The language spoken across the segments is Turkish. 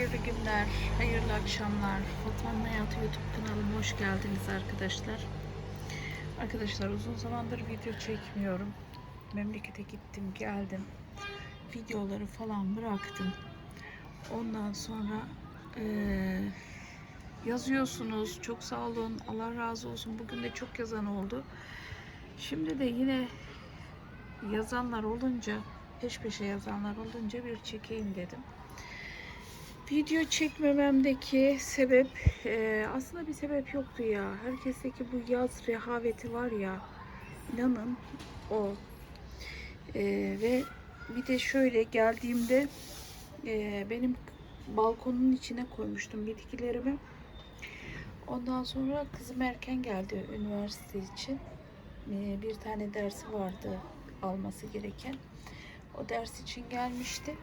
Hayırlı günler, hayırlı akşamlar. Fatma'nın Hayatı YouTube kanalıma hoş geldiniz arkadaşlar. Arkadaşlar uzun zamandır video çekmiyorum. Memlekete gittim, geldim. Videoları falan bıraktım. Ondan sonra eee, yazıyorsunuz. Çok sağ olun. Allah razı olsun. Bugün de çok yazan oldu. Şimdi de yine yazanlar olunca, peş peşe yazanlar olunca bir çekeyim dedim. Video çekmememdeki sebep e, aslında bir sebep yoktu ya. Herkesteki bu yaz rehaveti var ya. inanın o. E, ve bir de şöyle geldiğimde e, benim balkonun içine koymuştum bitkilerimi. Ondan sonra kızım erken geldi üniversite için. E, bir tane dersi vardı alması gereken. O ders için gelmişti.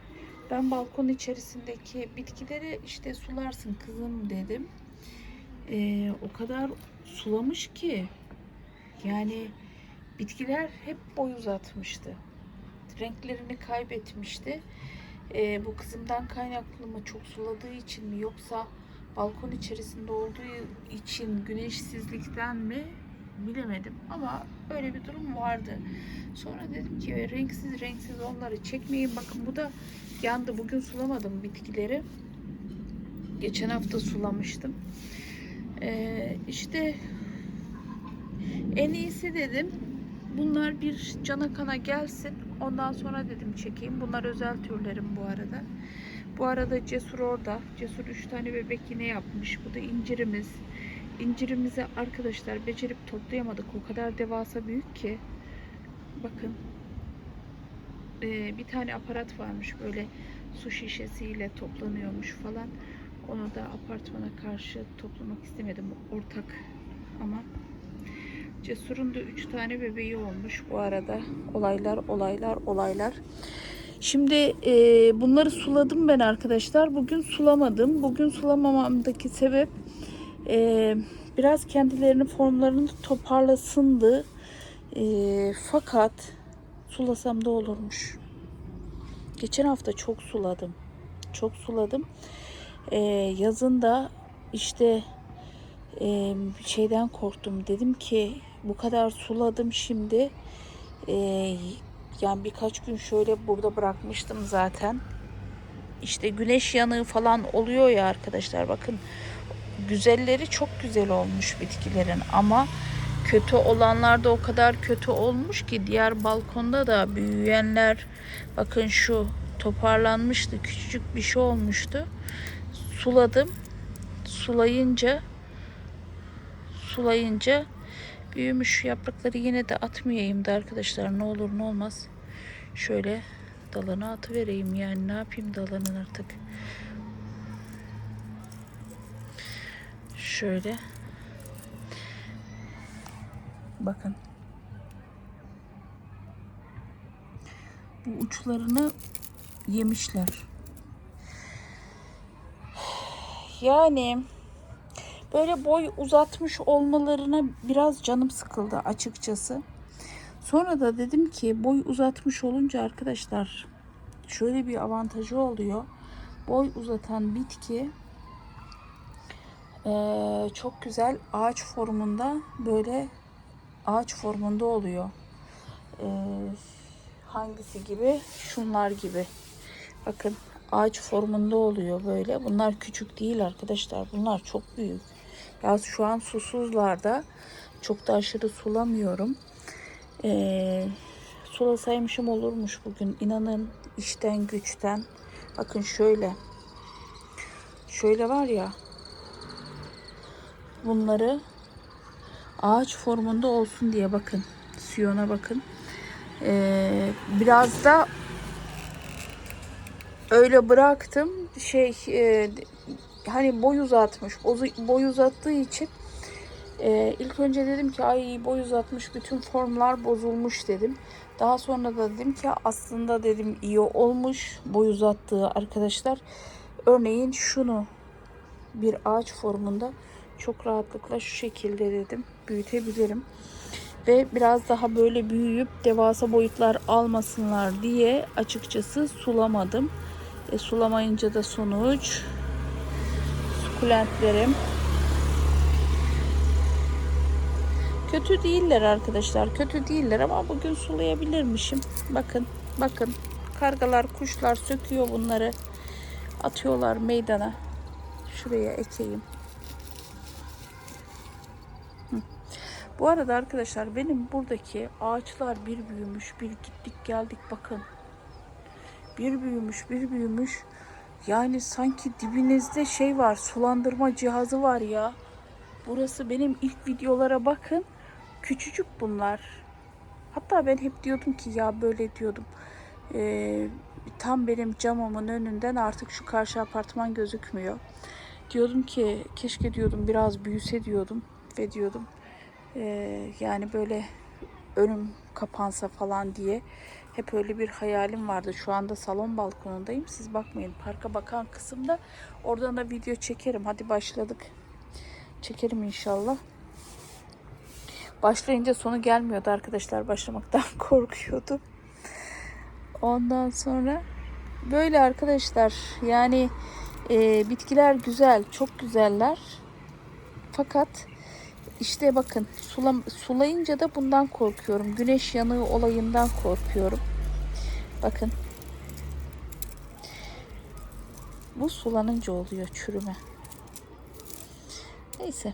Ben balkon içerisindeki bitkileri işte sularsın kızım dedim. Ee, o kadar sulamış ki yani bitkiler hep boy uzatmıştı. Renklerini kaybetmişti. Ee, bu kızımdan kaynaklı mı çok suladığı için mi yoksa balkon içerisinde olduğu için güneşsizlikten mi bilemedim ama öyle bir durum vardı. Sonra dedim ki renksiz renksiz onları çekmeyin. Bakın bu da yandı. Bugün sulamadım bitkileri. Geçen hafta sulamıştım. Ee, işte en iyisi dedim. Bunlar bir cana kana gelsin. Ondan sonra dedim çekeyim. Bunlar özel türlerim bu arada. Bu arada Cesur orada. Cesur 3 tane bebek yine yapmış. Bu da incirimiz. İncirimizi arkadaşlar becerip toplayamadık. O kadar devasa büyük ki. Bakın. Ee, bir tane aparat varmış böyle su şişesiyle toplanıyormuş falan. Onu da apartmana karşı toplamak istemedim. Ortak ama Cesur'un da 3 tane bebeği olmuş bu arada. Olaylar, olaylar, olaylar. Şimdi e, bunları suladım ben arkadaşlar. Bugün sulamadım. Bugün sulamamamdaki sebep e, biraz kendilerinin formlarını toparlasındı. E, fakat sulasam da olurmuş. Geçen hafta çok suladım. Çok suladım. E, yazın da işte e, şeyden korktum. Dedim ki bu kadar suladım şimdi. E, yani birkaç gün şöyle burada bırakmıştım zaten. İşte güneş yanığı falan oluyor ya arkadaşlar bakın. Güzelleri çok güzel olmuş bitkilerin ama kötü olanlar da o kadar kötü olmuş ki diğer balkonda da büyüyenler bakın şu toparlanmıştı. Küçücük bir şey olmuştu. Suladım. Sulayınca sulayınca büyümüş yaprakları yine de atmayayım da arkadaşlar ne olur ne olmaz. Şöyle dalına atıvereyim yani ne yapayım dalanın artık. Şöyle. Bakın. Bu uçlarını yemişler. Yani böyle boy uzatmış olmalarına biraz canım sıkıldı açıkçası. Sonra da dedim ki boy uzatmış olunca arkadaşlar şöyle bir avantajı oluyor. Boy uzatan bitki eee, çok güzel ağaç formunda böyle ağaç formunda oluyor. Eee, hangisi gibi? Şunlar gibi. Bakın ağaç formunda oluyor böyle. Bunlar küçük değil arkadaşlar. Bunlar çok büyük. Ya şu an susuzlarda çok da aşırı sulamıyorum. Ee, sulasaymışım olurmuş bugün. İnanın işten güçten. Bakın şöyle. Şöyle var ya. Bunları ağaç formunda olsun diye bakın. Siyona bakın. Ee, biraz da öyle bıraktım. Şey e, hani boy uzatmış. Boy uzattığı için e, ilk önce dedim ki ay boy uzatmış bütün formlar bozulmuş dedim. Daha sonra da dedim ki aslında dedim iyi olmuş boy uzattığı arkadaşlar. Örneğin şunu bir ağaç formunda çok rahatlıkla şu şekilde dedim büyütebilirim. Ve biraz daha böyle büyüyüp devasa boyutlar almasınlar diye açıkçası sulamadım. E, sulamayınca da sonuç sukulentlerim. Kötü değiller arkadaşlar. Kötü değiller ama bugün sulayabilirmişim. Bakın, bakın. Kargalar, kuşlar söküyor bunları. Atıyorlar meydana. Şuraya ekeyim. Bu arada arkadaşlar benim buradaki ağaçlar bir büyümüş, bir gittik geldik bakın. Bir büyümüş, bir büyümüş. Yani sanki dibinizde şey var, sulandırma cihazı var ya. Burası benim ilk videolara bakın. Küçücük bunlar. Hatta ben hep diyordum ki ya böyle diyordum. Ee, tam benim camımın önünden artık şu karşı apartman gözükmüyor. Diyordum ki keşke diyordum biraz büyüse diyordum ve diyordum ee, yani böyle önüm kapansa falan diye hep öyle bir hayalim vardı. Şu anda salon balkonundayım. Siz bakmayın. Parka bakan kısımda oradan da video çekerim. Hadi başladık. Çekerim inşallah. Başlayınca sonu gelmiyordu arkadaşlar. Başlamaktan korkuyordum. Ondan sonra böyle arkadaşlar yani e, bitkiler güzel, çok güzeller. Fakat işte bakın sula, sulayınca da bundan korkuyorum. Güneş yanığı olayından korkuyorum. Bakın. Bu sulanınca oluyor çürüme. Neyse.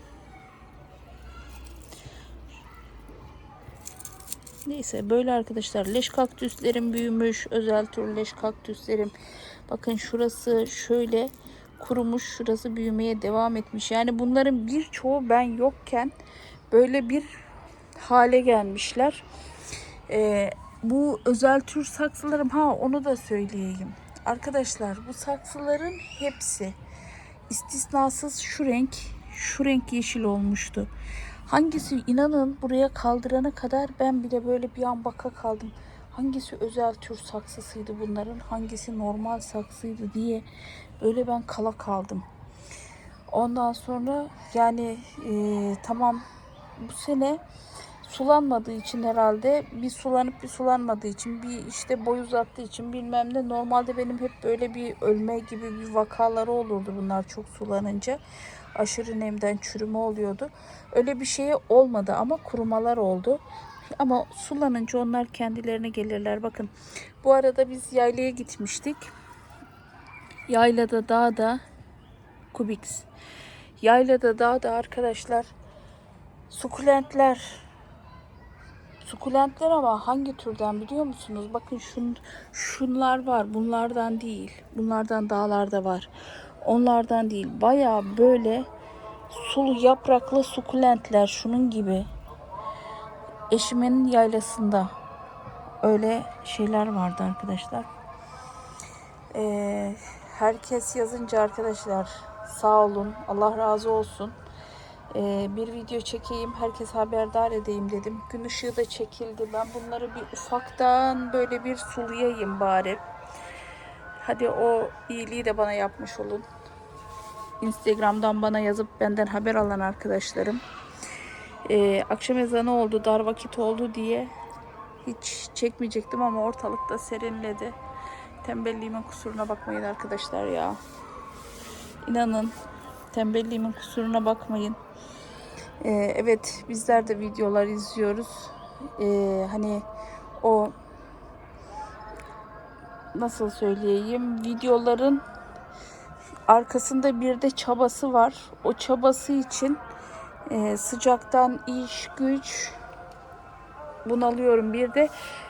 Neyse böyle arkadaşlar leş kaktüslerim büyümüş. Özel tür leş kaktüslerim. Bakın şurası şöyle kurumuş. Şurası büyümeye devam etmiş. Yani bunların birçoğu ben yokken böyle bir hale gelmişler. Ee, bu özel tür saksılarım ha onu da söyleyeyim. Arkadaşlar bu saksıların hepsi istisnasız şu renk şu renk yeşil olmuştu. Hangisi inanın buraya kaldırana kadar ben bile böyle bir an baka kaldım. Hangisi özel tür saksısıydı bunların, hangisi normal saksıydı diye böyle ben kala kaldım. Ondan sonra yani e, tamam bu sene sulanmadığı için herhalde bir sulanıp bir sulanmadığı için bir işte boy uzattığı için bilmem ne normalde benim hep böyle bir ölme gibi bir vakaları olurdu bunlar çok sulanınca. Aşırı nemden çürüme oluyordu. Öyle bir şey olmadı ama kurumalar oldu ama sulanınca onlar kendilerine gelirler bakın bu arada biz yaylaya gitmiştik yaylada dağda Kubix yaylada dağda arkadaşlar sukulentler Sukulentler ama hangi türden biliyor musunuz? Bakın şun, şunlar var. Bunlardan değil. Bunlardan dağlarda var. Onlardan değil. Baya böyle sulu yapraklı sukulentler şunun gibi. Eşimin yaylasında öyle şeyler vardı arkadaşlar. Ee, herkes yazınca arkadaşlar sağ olun. Allah razı olsun. Ee, bir video çekeyim, herkes haberdar edeyim dedim. Gün ışığı da çekildi. Ben bunları bir ufaktan böyle bir sulayayım bari. Hadi o iyiliği de bana yapmış olun. Instagram'dan bana yazıp benden haber alan arkadaşlarım. Ee, akşam ezanı oldu, dar vakit oldu diye hiç çekmeyecektim ama ortalıkta serinledi. Tembelliğimin kusuruna bakmayın arkadaşlar ya. İnanın tembelliğimin kusuruna bakmayın. Ee, evet bizler de videolar izliyoruz. Ee, hani o nasıl söyleyeyim videoların arkasında bir de çabası var. O çabası için e, sıcaktan iş güç bunalıyorum. Bir de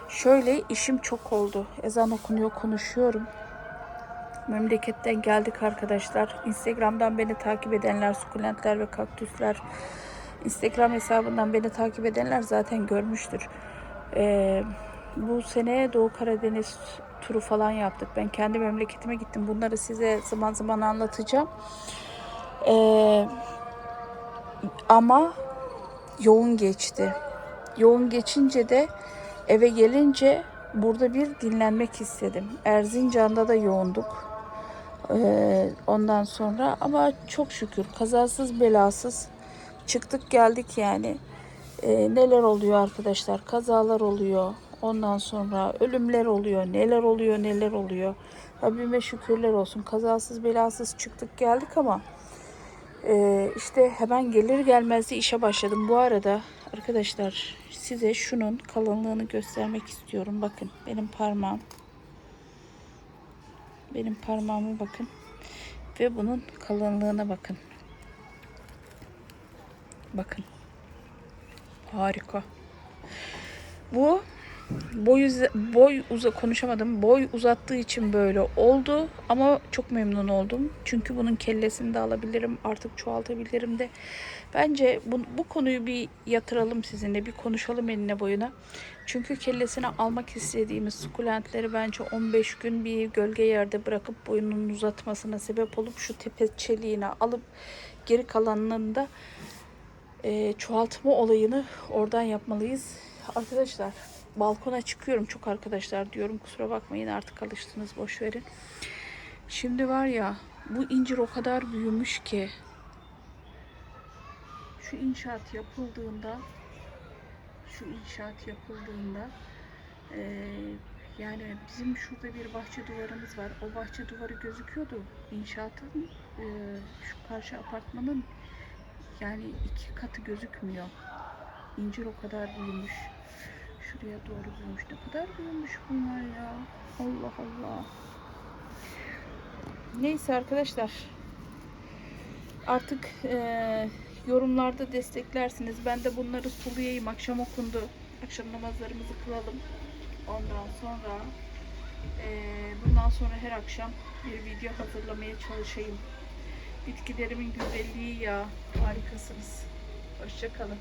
şöyle işim çok oldu. Ezan okunuyor konuşuyorum. Memleketten geldik arkadaşlar. Instagram'dan beni takip edenler, sukulentler ve kaktüsler Instagram hesabından beni takip edenler zaten görmüştür. Ee, bu sene Doğu Karadeniz turu falan yaptık. Ben kendi memleketime gittim. Bunları size zaman zaman anlatacağım. Ee, ama yoğun geçti. Yoğun geçince de eve gelince burada bir dinlenmek istedim. Erzincan'da da yoğunduk. Ee, ondan sonra ama çok şükür kazasız belasız çıktık geldik yani. Ee, neler oluyor arkadaşlar? Kazalar oluyor. Ondan sonra ölümler oluyor. Neler oluyor neler oluyor. Rabbime şükürler olsun. Kazasız belasız çıktık geldik ama Ee, işte hemen gelir gelmez de işe başladım. Bu arada arkadaşlar size şunun kalınlığını göstermek istiyorum. Bakın benim parmağım. Benim parmağıma bakın. Ve bunun kalınlığına bakın. Bakın. Harika. Bu boy uza- boy uza konuşamadım. Boy uzattığı için böyle oldu ama çok memnun oldum. Çünkü bunun kellesini de alabilirim. Artık çoğaltabilirim de. Bence bu, bu konuyu bir yatıralım sizinle. Bir konuşalım eline boyuna. Çünkü kellesini almak istediğimiz sukulentleri bence 15 gün bir gölge yerde bırakıp boyunun uzatmasına sebep olup şu tepe çeliğini alıp geri kalanının da e, çoğaltma olayını oradan yapmalıyız. Arkadaşlar balkona çıkıyorum çok arkadaşlar diyorum kusura bakmayın artık alıştınız boş verin. Şimdi var ya bu incir o kadar büyümüş ki şu inşaat yapıldığında şu inşaat yapıldığında e, yani bizim şurada bir bahçe duvarımız var. O bahçe duvarı gözüküyordu. İnşaatın e, şu karşı apartmanın yani iki katı gözükmüyor. İncir o kadar büyümüş. Şuraya doğru büyümüş. Ne kadar büyümüş bunlar ya. Allah Allah. Neyse arkadaşlar. Artık eee, yorumlarda desteklersiniz. Ben de bunları sulayayım. Akşam okundu. Akşam namazlarımızı kılalım. Ondan sonra eee, bundan sonra her akşam bir video hazırlamaya çalışayım. Bitkilerimin güzelliği ya. Harikasınız. Hoşçakalın.